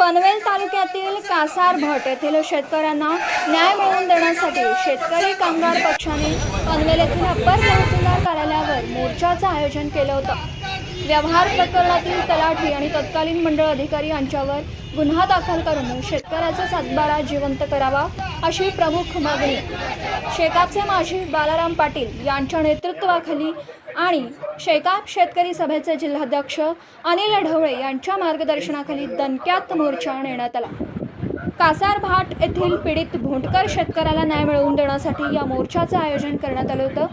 पनवेल तालुक्यातील कासार भट येथील शेतकऱ्यांना न्याय मिळवून देण्यासाठी शेतकरी कामगार पक्षाने पनवेल येथील अप्पर तहसीलदार कार्यालयावर मोर्चाचं आयोजन केलं होतं. व्यवहार प्रकरणातील तलाठी आणि तत्कालीन मंडळ अधिकारी यांच्यावर गुन्हा दाखल करून शेतकऱ्याचा सातबारा जिवंत करावा अशी प्रमुख मागणी. शेकापचे माजी बालाराम पाटील यांच्या नेतृत्वाखाली आणि शेकाप शेतकरी सभेचे जिल्हाध्यक्ष अनिल ढवळे यांच्या मार्गदर्शनाखाली दणक्यात मोर्चा नेण्यात आला. कासारभाट येथील पीडित भोंडकर शेतकऱ्याला न्याय मिळवून देण्यासाठी या मोर्चाचं आयोजन करण्यात आलं होतं.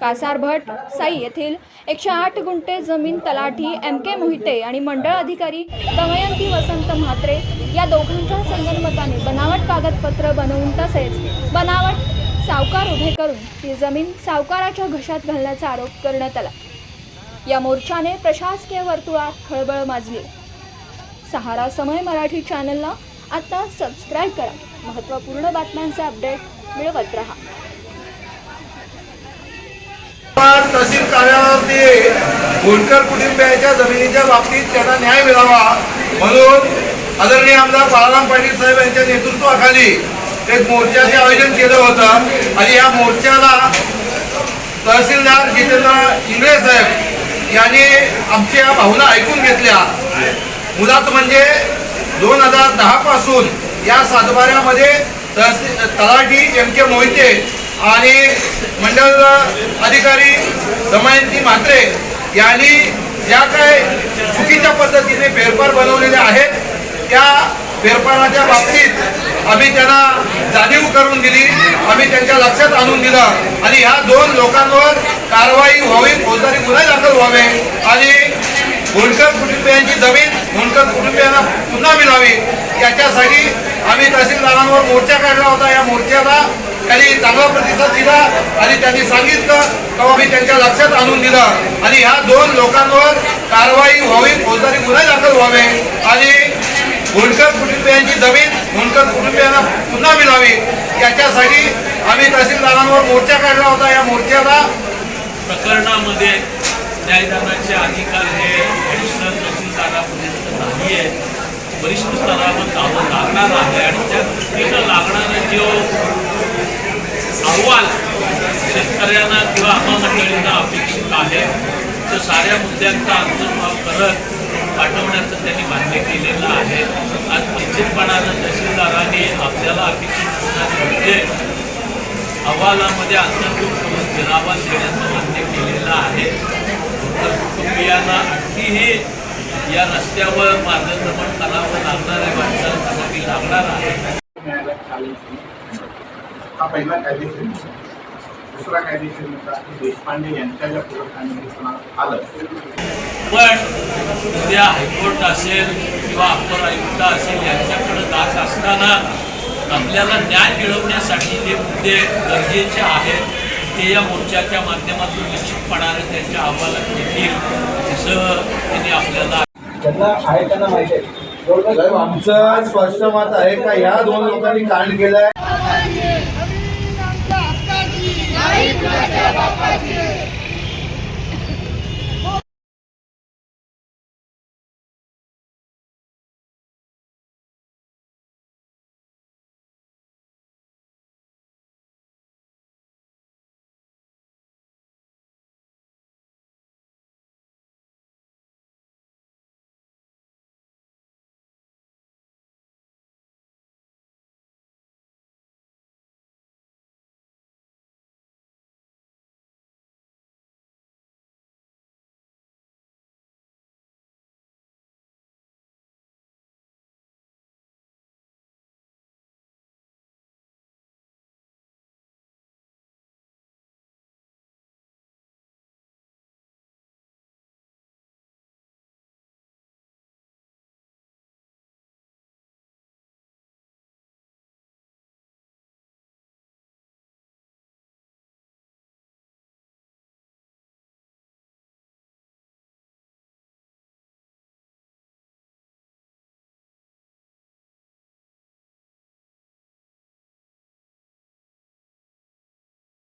कासारभट साई येथील एकशे आठ गुंठे जमीन तलाठी एम के मोहिते आणि मंडळ अधिकारी दमयंती वसंत म्हात्रे या दोघांच्या संगनमताने बनावट कागदपत्र बनवून तसेच बनावट सावकार उभे करून ती जमीन सावकाराच्या घशात घालण्याचा आरोप करण्यात आला. या मोर्चाने प्रशासकीय वर्तुळात खळबळ माजली. सहारा समय मराठी चॅनलला आता सबस्क्राईब करा. महत्त्वपूर्ण बातम्यांचे अपडेट मिळवत राहा. तहसील कार्यालयावरती होळकर कुटुंबियांच्या जमिनीच्या बाबतीत त्यांना न्याय मिळावा म्हणून आदरणीय आमदार बाळाराम पाटील साहेब यांच्या नेतृत्वाखाली एक मोर्चाचे आयोजन केलं होतं. आणि या मोर्चाला तहसीलदार जितेंद्र इंगळे साहेब यांनी आमच्या भावना ऐकून घेतल्या. मुलात म्हणजे दोन हजार दहा पासून या सातबाऱ्यामध्ये तहसील तलाठी एम के मोहिते आणि मंडळ अधिकारी दमयंती म्हात्रे यांनी ज्या काय चुकीच्या पद्धतीने फेरफार बनवलेल्या आहेत त्या फेरफाराच्या बाबतीत आम्ही त्यांना जाणीव करून दिली आम्ही त्यांच्या लक्षात आणून दिलं आणि ह्या दोन लोकांवर कारवाई व्हावी फौजदारी गुन्हे दाखल व्हावे आणि होणकर कुटुंबियांची जमीन होणकर कुटुंबियांना पुन्हा मिळावी. याच्यासाठी आम्ही तहसीलदारांवर मोर्चा काढला होता. या मोर्चाला त्यांनी चांगला प्रतिसाद दिला आणि त्यांनी सांगितलं तेव्हा मी त्यांच्या लक्षात आणून दिलं. आणि ह्या दोन लोकांवर कारवाई व्हावी फौजदारी गुन्हे दाखल व्हावे आणि भोंडकर कुटुंबियांची जमीन भोंडकर कुटुंबियांना पुन्हा मिळावी. याच्यासाठी आम्ही तहसीलदारांवर मोर्चा काढला होता. या मोर्चाला प्रकरणामध्ये न्यायदानाचे अधिकार हे ॲडिशनल तहसीलदारापर्यंत नाही आहे वरिष्ठ स्तरावर कामं लागणार आहे आणि त्या दृष्टीनं लागणारा जो अहवाल शेतकऱ्यांना किंवा आम्हाला अपेक्षित आहे तर साऱ्या मुद्द्यांचा अंतर्भाव करत पाठवण्याचं त्यांनी मान्य केलेलं आहे आज निश्चितपणानं तहसीलदाराने आपल्याला अपेक्षित होणारे अहवालामध्ये अंतर्भूत करून जनावा देण्याचं मान्य केलेलं आहे तर कुटुंबियांना आणखीही या रस्त्यावर मार्गक्रमण करावं लागणाऱ्या माणसाला करावी लागणार आहे हा पहिला कायदेशीर मुद्दा. दुसरा कायदेशीर मुद्दा देशपांडे यांच्या ज्या पुरवठ्यात आलं पण उद्या हायकोर्ट असेल किंवा अप्पर आयुक्त असेल यांच्याकडे जात असताना आपल्याला न्याय मिळवण्यासाठी जे मुद्दे गरजेचे आहेत ते या मोर्चाच्या माध्यमातून निश्चितपणाने त्यांच्या अहवालात येतील असं त्यांनी आपल्याला आहे त्यांना माहिती आहे. साहेब आमचं स्पष्ट मत आहे का ह्या दोन लोकांनी कांड बापाची